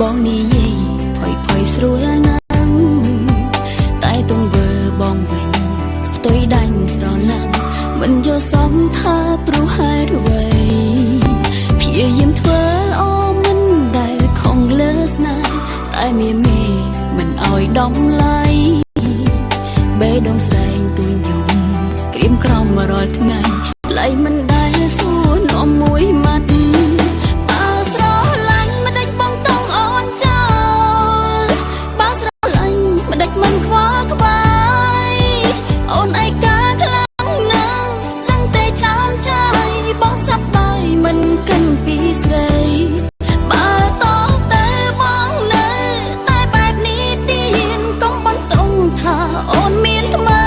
បងនិយាយថយថយស្រួលណាស់តែទង្វើបងវិញផ្ទុយដាច់ស្រឡាំងមិនយកសមថាព្រោះហេតុអ្វីព្យាយាមធ្វើល្អមិនដែលខំលើស្នេហ៍តែមានមេមិនអោយដំឡៃបេះដូងស្រែងទួញយំក្រៀមក្រំរាល់ថ្ងៃប្លែកមិនដែល អូនមានថ្ម